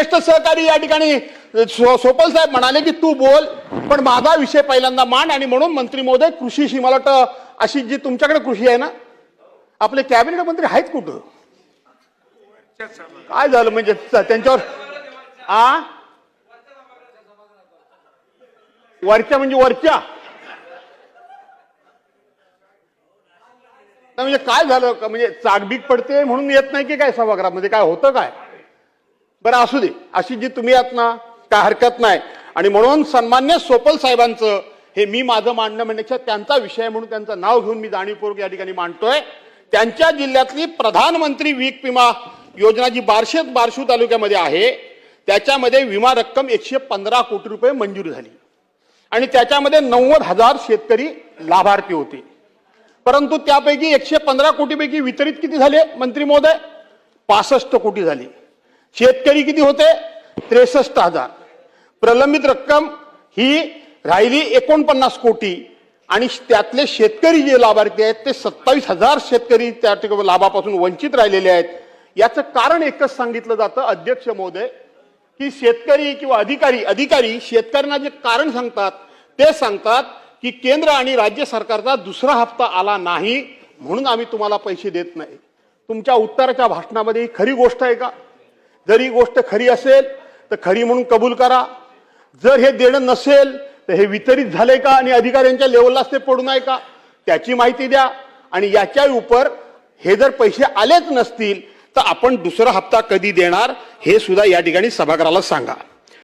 ज्येष्ठ सहकारी या ठिकाणी सो- सोपल साहेब म्हणाले की तू बोल पण माझा विषय पहिल्यांदा मांड आणि म्हणून मंत्री महोदय कृषीशी. मला वाटतं अशी जी तुमच्याकडे कृषी आहे ना आपले कॅबिनेट मंत्री आहेत कुठं? काय झालं म्हणजे त्यांच्यावर आ? वरच्या म्हणजे वरच्या? म्हणजे काय झालं? म्हणजे चागबीक पडते म्हणून येत नाही की काय सभागृहामध्ये? काय होतं काय? बरं असू दे. अशी जी तुम्ही आहात ना काय हरकत नाही. आणि म्हणून सन्मान्य सोपल साहेबांचं हे मी माझं मांडणं म्हणण्याच्या त्यांचा विषय म्हणून त्यांचं नाव घेऊन मी जाणीवपूर्वक या ठिकाणी मांडतोय. त्यांच्या जिल्ह्यातली प्रधानमंत्री वीक विमा योजना जी बार्शेत बारशू तालुक्यामध्ये आहे त्याच्यामध्ये विमा रक्कम एकशे पंधरा कोटी रुपये मंजूर झाली. आणि त्याच्यामध्ये नव्वद हजार शेतकरी लाभार्थी होते. परंतु त्यापैकी एकशे पंधरा कोटीपैकी वितरित किती झाले मंत्री महोदय? पासष्ट कोटी झाली. शेतकरी किती होते? त्रेसष्ट हजार. प्रलंबित रक्कम ही राहिली एकोणपन्नास कोटी आणि त्यातले शेतकरी जे लाभार्थी आहेत ते सत्तावीस हजार शेतकरी त्या ठिकाणी लाभापासून वंचित राहिलेले आहेत. याचं कारण एकच सांगितलं जातं अध्यक्ष महोदय की शेतकरी किंवा अधिकारी अधिकारी शेतकऱ्यांना जे कारण सांगतात ते सांगतात की केंद्र आणि राज्य सरकारचा दुसरा हप्ता आला नाही म्हणून आम्ही तुम्हाला पैसे देत नाही. तुमच्या उत्तराच्या भाषणामध्ये ही खरी गोष्ट आहे का? जर ही गोष्ट खरी असेल तर खरी म्हणून कबूल करा. जर हे देणं नसेल तर हे वितरित झाले का आणि अधिकाऱ्यांच्या लेवललाच ते पडू नये का? त्याची माहिती द्या. आणि याच्या उपर हे जर पैसे आलेच नसतील तर आपण दुसरा हप्ता कधी देणार हे सुद्धा या ठिकाणी सभागृहाला सांगा.